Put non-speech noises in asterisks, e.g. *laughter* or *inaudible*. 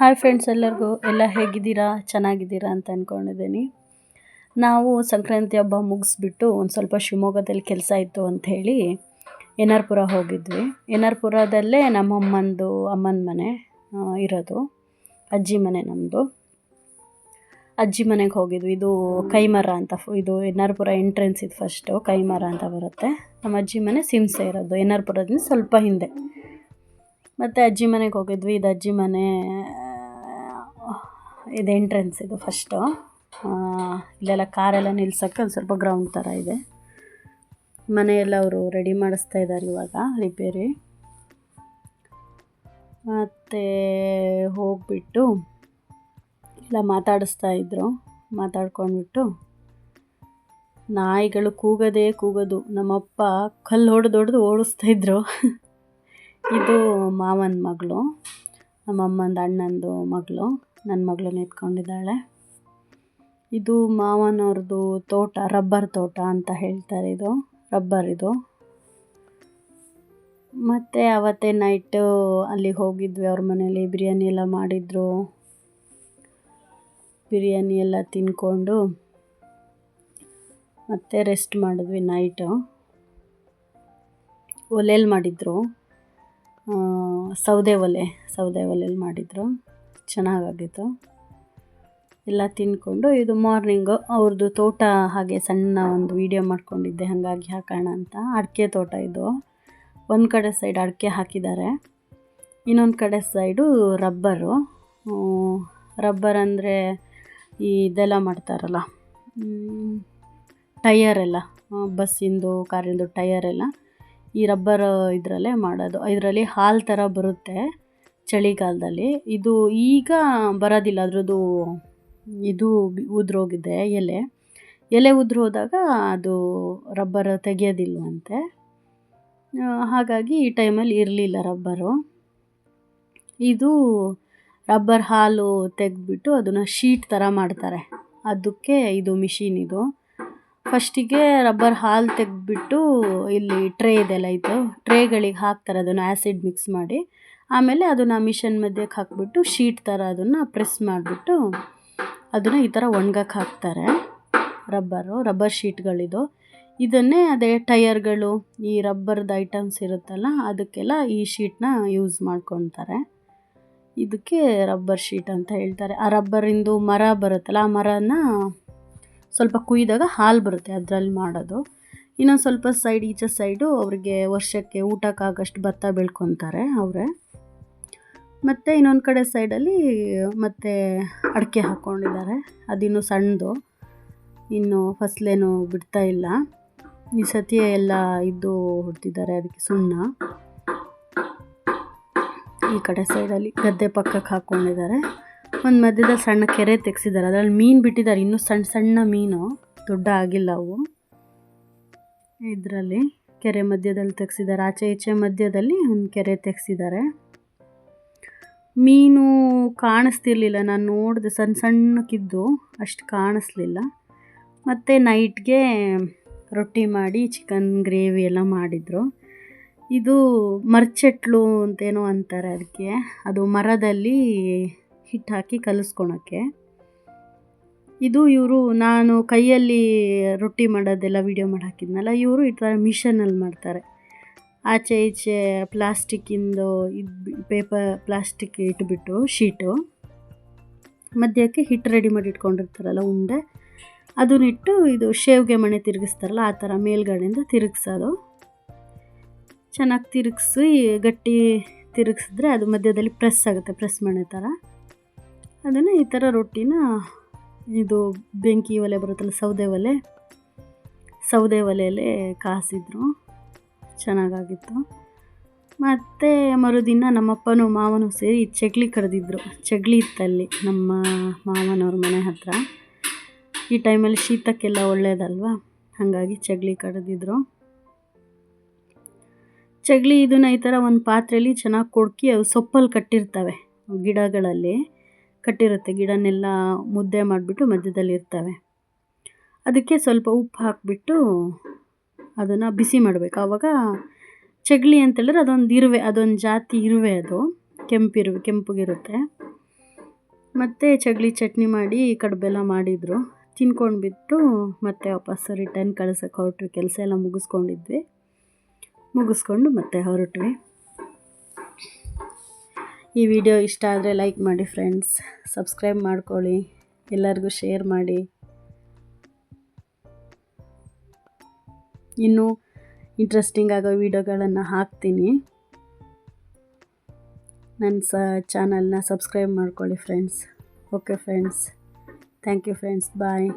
Hi friends ಎಲ್ಲರಿಗೂ, ಎಲ್ಲ ಹೇಗಿದ್ದೀರಾ? ಚೆನ್ನಾಗಿದ್ದೀರಾ ಅಂತ ಅಂದ್ಕೊಂಡಿದ್ದೀನಿ ನಾವು ಸಂಕ್ರಾಂತಿ ಹಬ್ಬ ಮುಗಿಸ್ಬಿಟ್ಟು ಒಂದು ಸ್ವಲ್ಪ ಶಿವಮೊಗ್ಗದಲ್ಲಿ ಕೆಲಸ ಇತ್ತು ಅಂಥೇಳಿ ಎನ್ ಆರ್ ಹೋಗಿದ್ವಿ. ಎನ್ ಆರ್ ನಮ್ಮ ಅಮ್ಮನ ಮನೆ ಇರೋದು. ಅಜ್ಜಿ ಮನೆ ನಮ್ಮದು ಅಜ್ಜಿ ಮನೆಗೆ ಹೋಗಿದ್ವಿ. ಇದು ಕೈಮರ ಅಂತ ಇದು ಎನ್ ಎಂಟ್ರೆನ್ಸ್ ಇದು ಫಸ್ಟು ಕೈಮರ ಅಂತ ಬರುತ್ತೆ. ನಮ್ಮ ಅಜ್ಜಿ ಮನೆ ಸಿಂಸೆ ಇರೋದು. ಎನ್ ಸ್ವಲ್ಪ ಹಿಂದೆ. ಮತ್ತು ಅಜ್ಜಿ ಮನೆಗೆ ಹೋಗಿದ್ವಿ. ಇದು ಅಜ್ಜಿ ಮನೆ ಇದು ಎಂಟ್ರೆನ್ಸ್ ಇದು ಫಸ್ಟು ಇಲ್ಲೆಲ್ಲ ಕಾರೆಲ್ಲ ನಿಲ್ಸೋಕ್ಕೆ ಒಂದು ಸ್ವಲ್ಪ ಗ್ರೌಂಡ್ ಥರ ಇದೆ. ಮನೆಯೆಲ್ಲ ಅವರು ರೆಡಿ ಮಾಡಿಸ್ತಾ ಇದ್ದಾರೆ ಇವಾಗ ರಿಪೇರಿ ಮತ್ತು ಹೋಗ್ಬಿಟ್ಟು ಎಲ್ಲ ಮಾತಾಡಿಸ್ತಾ ಇದ್ದರು ಮಾತಾಡ್ಕೊಂಡ್ಬಿಟ್ಟು ನಾಯಿಗಳು ಕೂಗೋದೇ ಕೂಗೋದು, ನಮ್ಮಪ್ಪ ಕಲ್ಲು ಹೊಡೆದು ಹೊಡೆದು ಓಡಿಸ್ತಾ ಇದ್ರು. *laughs* ಇದು ಮಾವನ ಮಗಳು, ನಮ್ಮಮ್ಮಂದು ಅಣ್ಣಂದು ಮಗಳು. ನನ್ನ ಮಗಳು ನಿಂತ್ಕೊಂಡಿದ್ದಾಳೆ ಇದು ಮಾವನವ್ರದ್ದು ತೋಟ, ರಬ್ಬರ್ ತೋಟ ಅಂತ ಹೇಳ್ತಾರೆ ಇದು, ರಬ್ಬರ್ ಇದು. ಮತ್ತು ಅವತ್ತೇ ನೈಟು ಅಲ್ಲಿಗೆ ಹೋಗಿದ್ವಿ, ಅವ್ರ ಮನೇಲಿ ಬಿರಿಯಾನಿ ಎಲ್ಲ ಮಾಡಿದ್ರು. ಬಿರಿಯಾನಿ ಎಲ್ಲ ತಿನ್ಕೊಂಡು ಮತ್ತೆ ರೆಸ್ಟ್ ಮಾಡಿದ್ವಿ ನೈಟು ಒಲೆಯಲ್ಲಿ ಮಾಡಿದ್ರು. ಸೌದೆ ಒಲೆ, ಸೌದೆ ಒಲೆಯಲ್ಲಿ ಮಾಡಿದ್ರು. ಚೆನ್ನಾಗಾಗಿತ್ತು. ಎಲ್ಲ ತಿಂದ್ಕೊಂಡು ಇದು ಮಾರ್ನಿಂಗು ಅವ್ರದ್ದು ತೋಟ ಹಾಗೆ ಸಣ್ಣ ಒಂದು ವೀಡಿಯೋ ಮಾಡ್ಕೊಂಡಿದ್ದೆ, ಹಾಗಾಗಿ ಹಾಕೋಣ ಅಂತ. ಅಡಿಕೆ ತೋಟ ಇದು. ಒಂದು ಕಡೆ ಸೈಡ್ ಅಡಿಕೆ ಹಾಕಿದ್ದಾರೆ, ಇನ್ನೊಂದು ಕಡೆ ಸೈಡು ರಬ್ಬರು. ರಬ್ಬರ್ ಅಂದರೆ ಈ ಇದೆಲ್ಲ ಮಾಡ್ತಾರಲ್ಲ ಟಯರೆಲ್ಲ ಬಸ್ಸಿಂದು, ಕಾರಿಂದು ಟಯರೆಲ್ಲ ಈ ರಬ್ಬರ್ ಇದರಲ್ಲೇ ಮಾಡೋದು. ಇದರಲ್ಲಿ ಹಾಲು ಥರ ಬರುತ್ತೆ. ಚಳಿಗಾಲದಲ್ಲಿ ಇದು ಈಗ ಬರೋದಿಲ್ಲ, ಅದರದ್ದು ಇದು ಉದುರೋಗಿದೆ ಎಲೆ. ಎಲೆ ಉದ್ರೋದಾಗ ಅದು ರಬ್ಬರ್ ತೆಗೆಯೋದಿಲ್ವಂತೆ. ಹಾಗಾಗಿ ಈ ಟೈಮಲ್ಲಿ ಇರಲಿಲ್ಲ ರಬ್ಬರು. ಇದು ರಬ್ಬರ್ ಹಾಲು ತೆಗೆದ್ಬಿಟ್ಟು ಅದನ್ನು ಶೀಟ್ ಥರ ಮಾಡ್ತಾರೆ. ಅದಕ್ಕೆ ಇದು ಮಿಷಿನ್ ಇದು. ಫಸ್ಟಿಗೆ ರಬ್ಬರ್ ಹಾಲು ತೆಗೆದ್ಬಿಟ್ಟು ಇಲ್ಲಿ ಟ್ರೇ ಇದೆಲ್ಲ ಇತ್ತು. ಟ್ರೇಗಳಿಗೆ ಹಾಕ್ತಾರೆ ಅದನ್ನು ಆ್ಯಸಿಡ್ ಮಿಕ್ಸ್ ಮಾಡಿ. ಆಮೇಲೆ ಅದನ್ನು ಮಿಷನ್ ಮಧ್ಯಕ್ಕೆ ಹಾಕ್ಬಿಟ್ಟು ಶೀಟ್ ಥರ ಅದನ್ನು ಪ್ರೆಸ್ ಮಾಡಿಬಿಟ್ಟು ಅದನ್ನು ಈ ಥರ ಒಣ್ಗಕ್ಕೆ ಹಾಕ್ತಾರೆ. ರಬ್ಬರು, ರಬ್ಬರ್ ಶೀಟ್ಗಳಿದು. ಇದನ್ನೇ ಅದೇ ಟಯರ್ಗಳು, ಈ ರಬ್ಬರ್ದು ಐಟಮ್ಸ್ ಇರುತ್ತಲ್ಲ, ಅದಕ್ಕೆಲ್ಲ ಈ ಶೀಟ್ನ ಯೂಸ್ ಮಾಡ್ಕೊತಾರೆ ಇದಕ್ಕೆ ರಬ್ಬರ್ ಶೀಟ್ ಅಂತ ಹೇಳ್ತಾರೆ. ಆ ರಬ್ಬರಿಂದು ಮರ ಬರುತ್ತಲ್ಲ, ಆ ಮರನ ಸ್ವಲ್ಪ ಕುಯ್ದಾಗ ಹಾಲು ಬರುತ್ತೆ ಅದರಲ್ಲಿ ಮಾಡೋದು. ಇನ್ನೊಂದು ಸ್ವಲ್ಪ ಸೈಡ್ ಈಚೆ ಸೈಡು ಅವ್ರಿಗೆ ವರ್ಷಕ್ಕೆ ಊಟಕ್ಕಾಗಷ್ಟು ಭತ್ತ ಬೆಳ್ಕೊತಾರೆ ಅವರೇ. ಮತ್ತು ಇನ್ನೊಂದು ಕಡೆ ಸೈಡಲ್ಲಿ ಮತ್ತೆ ಅಡಿಕೆ ಹಾಕ್ಕೊಂಡಿದ್ದಾರೆ ಅದಿನ್ನೂ ಸಣ್ಣದು. ಇನ್ನು ಫಸಲೇನು ಬಿಡ್ತಾ ಇಲ್ಲ. ಈ ಸತಿ ಎಲ್ಲ ಇದ್ದು ಹೊಡ್ತಿದ್ದಾರೆ ಅದಕ್ಕೆ ಸುಣ್ಣ. ಈ ಕಡೆ ಸೈಡಲ್ಲಿ ಗದ್ದೆ ಪಕ್ಕಕ್ಕೆ ಹಾಕ್ಕೊಂಡಿದ್ದಾರೆ ಒಂದು ಮಧ್ಯದಲ್ಲಿ ಸಣ್ಣ ಕೆರೆ ತೆಗ್ಸಿದ್ದಾರೆ. ಅದರಲ್ಲಿ ಮೀನು ಬಿಟ್ಟಿದ್ದಾರೆ. ಇನ್ನೂ ಸಣ್ಣ ಸಣ್ಣ ಮೀನು. ದೊಡ್ಡ ಆಗಿಲ್ಲ ಅವು. ಇದರಲ್ಲಿ ಕೆರೆ ಮಧ್ಯದಲ್ಲಿ ತೆಗೆಸಿದ್ದಾರೆ. ಆಚೆ ಈಚೆ ಮಧ್ಯದಲ್ಲಿ ಒಂದು ಕೆರೆ ತೆಗೆಸಿದ್ದಾರೆ. ಮೀನು ಕಾಣಿಸ್ತಿರ್ಲಿಲ್ಲ. ನಾನು ನೋಡಿದೆ ಸಣ್ಣ ಸಣ್ಣಕ್ಕಿದ್ದು ಅಷ್ಟು ಕಾಣಿಸ್ಲಿಲ್ಲ. ಮತ್ತು ನೈಟ್ಗೆ ರೊಟ್ಟಿ ಮಾಡಿ ಚಿಕನ್ ಗ್ರೇವಿ ಎಲ್ಲ ಮಾಡಿದರು. ಇದು ಮರ್ಚೆಟ್ಲು ಅಂತೇನೋ ಅಂತಾರೆ ಅದಕ್ಕೆ. ಅದು ಮರದಲ್ಲಿ ಹಿಟ್ಟು ಹಾಕಿ ಕಲಿಸ್ಕೊಳಕ್ಕೆ. ಇದು ಇವರು ನಾನು ಕೈಯಲ್ಲಿ ರೊಟ್ಟಿ ಮಾಡೋದೆಲ್ಲ ವೀಡಿಯೋ ಮಾಡಿ ಹಾಕಿದ್ನಲ್ಲ ಇವರು ಈ ಥರ ಮಿಷನಲ್ಲಿ ಮಾಡ್ತಾರೆ. ಆಚೆ ಈಚೆ ಪ್ಲಾಸ್ಟಿಕ್ಕಿಂದು ಇದು ಪೇಪರ್, ಪ್ಲಾಸ್ಟಿಕ್ ಇಟ್ಬಿಟ್ಟು ಶೀಟು. ಮಧ್ಯಕ್ಕೆ ಹಿಟ್ಟು ರೆಡಿ ಮಾಡಿ ಇಟ್ಕೊಂಡಿರ್ತಾರಲ್ಲ ಉಂಡೆ. ಅದನ್ನಿಟ್ಟು ಇದು ಶೇವ್ಗೆ ಮಣೆ ತಿರುಗಿಸ್ತಾರಲ್ಲ, ಆ ಥರ ಮೇಲ್ಗಡೆಯಿಂದ ತಿರುಗಿಸೋದು. ಚೆನ್ನಾಗಿ ತಿರುಗಿಸಿ ಗಟ್ಟಿ ತಿರುಗಿಸಿದ್ರೆ ಅದು ಮಧ್ಯದಲ್ಲಿ ಪ್ರೆಸ್ ಆಗುತ್ತೆ, ಪ್ರೆಸ್ ಮಣೆ ಥರ. ಅದನ್ನು ಈ ಥರ ರೊಟ್ಟಿನ ಇದು ಬೆಂಕಿ ಒಲೆ ಬರುತ್ತಲ್ಲ, ಸೌದೆ ಒಲೆ, ಸೌದೆ ಒಲೆಯಲ್ಲೇ ಕಾಸಿದ್ರು. ಚೆನ್ನಾಗಾಗಿತ್ತು. ಮತ್ತು ಮರುದಿನ ನಮ್ಮಪ್ಪನೂ ಮಾವನೂ ಸೇರಿ ಚಗ್ಲಿ ಕರೆದಿದ್ರು. ಚಗ್ಲಿ ಇತ್ತಲ್ಲಿ ನಮ್ಮ ಮಾವನವ್ರ ಮನೆ ಹತ್ರ. ಈ ಟೈಮಲ್ಲಿ ಶೀತಕ್ಕೆಲ್ಲ ಒಳ್ಳೇದಲ್ವಾ? ಹಾಗಾಗಿ ಚಗ್ಲಿ ಕರೆದಿದ್ರು. ಚಗ್ಲಿ ಇದನ್ನು ಈ ಥರ ಒಂದು ಪಾತ್ರೆಯಲ್ಲಿ ಚೆನ್ನಾಗಿ ಕೊಡ್ಕಿ ಅವು ಸೊಪ್ಪಲ್ಲಿ ಕಟ್ಟಿರ್ತವೆ ಗಿಡಗಳಲ್ಲಿ. ಕಟ್ಟಿರುತ್ತೆ, ಗಿಡನೆಲ್ಲ ಮುದ್ದೆ ಮಾಡಿಬಿಟ್ಟು ಮಧ್ಯದಲ್ಲಿ ಇರ್ತವೆ. ಅದಕ್ಕೆ ಸ್ವಲ್ಪ ಉಪ್ಪು ಹಾಕಿಬಿಟ್ಟು ಅದನ್ನು ಬಿಸಿ ಮಾಡಬೇಕು. ಆವಾಗ ಚಗ್ಲಿ ಅಂತೇಳಿದ್ರೆ ಅದೊಂದು ಇರುವೆ, ಅದೊಂದು ಜಾತಿ ಇರುವೆ ಅದು. ಕೆಂಪಿರುವೆ, ಕೆಂಪಗಿರುತ್ತೆ. ಮತ್ತು ಚಗ್ಲಿ ಚಟ್ನಿ ಮಾಡಿ ಕಡುಬೆಲ್ಲ ಮಾಡಿದರು. ತಿನ್ಕೊಂಡು ಬಿಟ್ಟು ಮತ್ತೆ ವಾಪಸ್ ರಿಟರ್ನ್ ಕಳ್ಸೋಕ್ಕೆ ಹೊರಟ್ವಿ. ಕೆಲಸ ಎಲ್ಲ ಮುಗಿಸ್ಕೊಂಡಿದ್ವಿ. ಮುಗಿಸ್ಕೊಂಡು ಮತ್ತೆ ಹೊರಟ್ವಿ. ಈ ವಿಡಿಯೋ ಇಷ್ಟ ಆದರೆ ಲೈಕ್ ಮಾಡಿ ಫ್ರೆಂಡ್ಸ್. ಸಬ್ಸ್ಕ್ರೈಬ್ ಮಾಡ್ಕೊಳ್ಳಿ. ಎಲ್ಲರಿಗೂ ಶೇರ್ ಮಾಡಿ. ಇನ್ನೂ ಇಂಟ್ರೆಸ್ಟಿಂಗ್ ಆಗೋ ವಿಡಿಯೋಗಳನ್ನು ಹಾಕ್ತೀನಿ. ನನ್ನ ಸ ಚಾನಲ್ನ ಸಬ್ಸ್ಕ್ರೈಬ್ ಮಾಡ್ಕೊಳ್ಳಿ friends. Okay friends thank you friends bye